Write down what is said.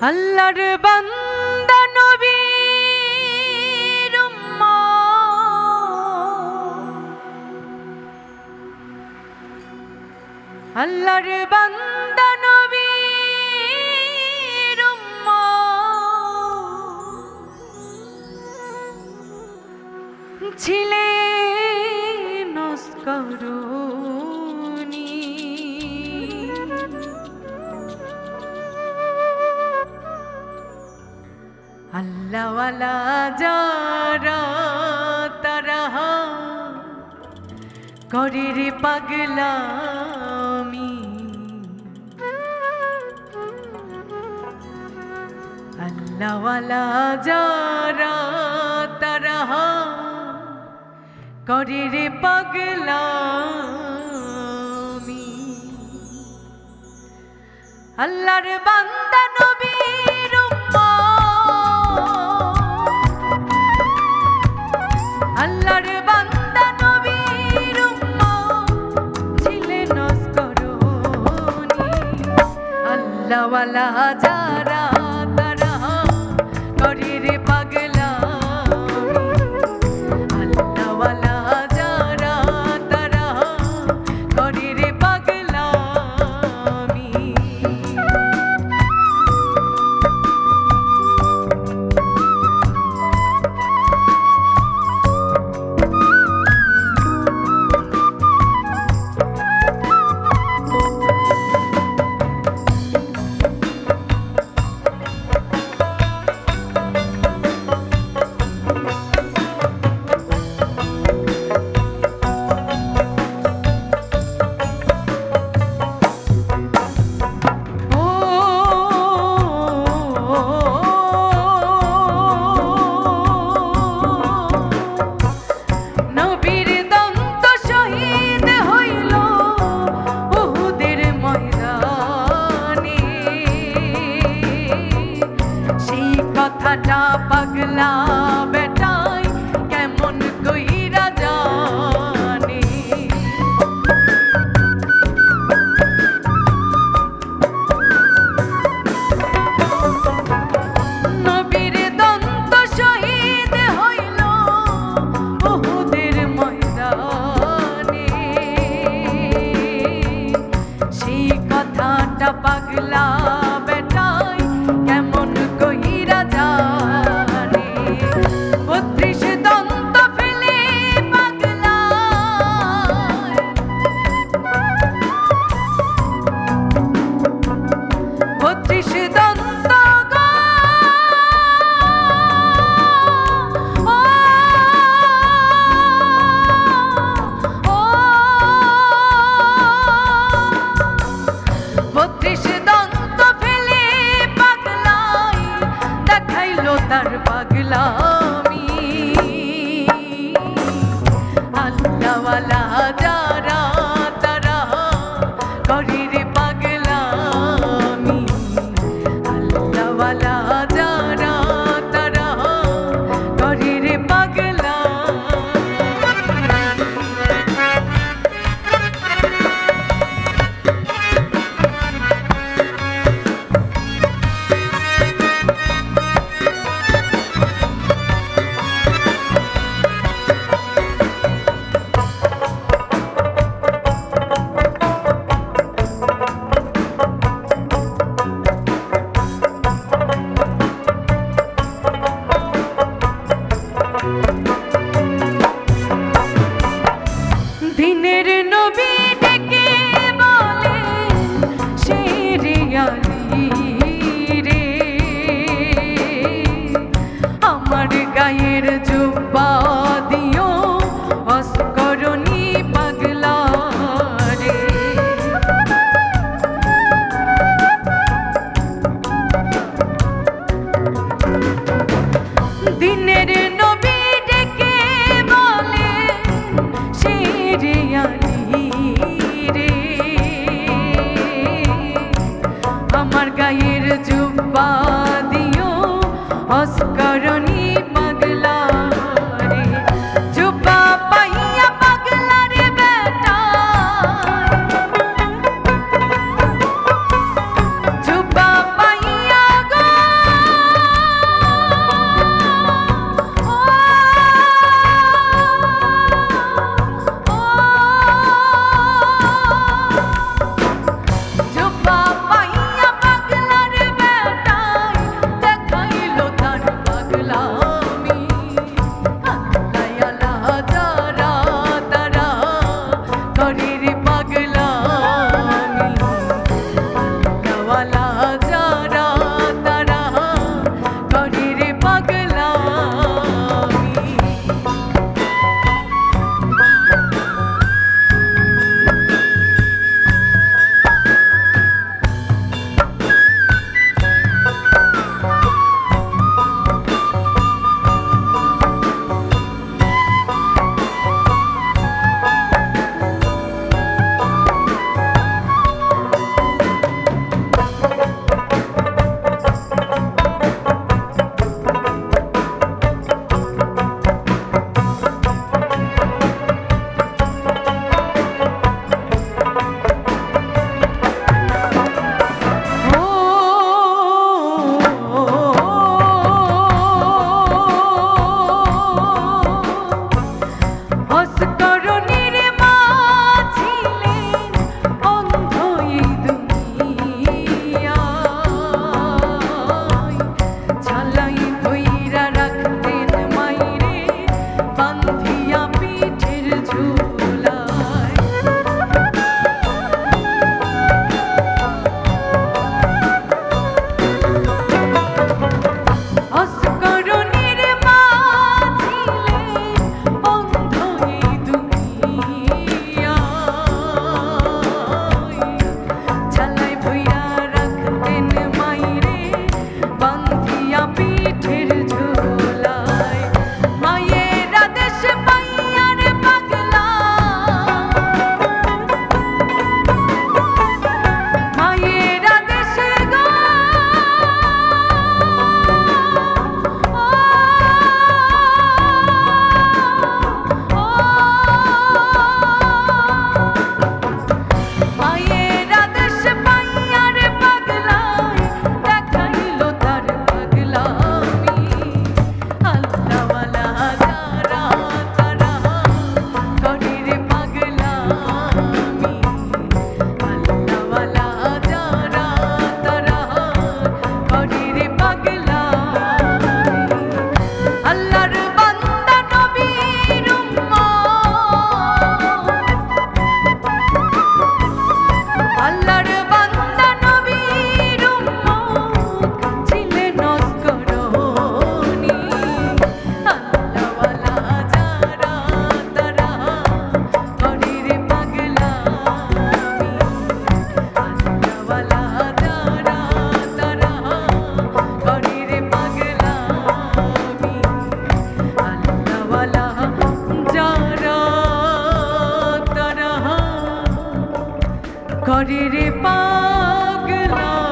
আল্লাহর বান্দা নবীর আল্লাহর বান্দা নবীর ছিলে নস্করূপ মালা যারা তারা করে রে পাগলামি আল্লাহওয়ালা যারা তারা করে রে পাগলামি আল্লাহর বান্দা নবী বলা যারা তারা করে விழா didn't know. করে রে পাগলা।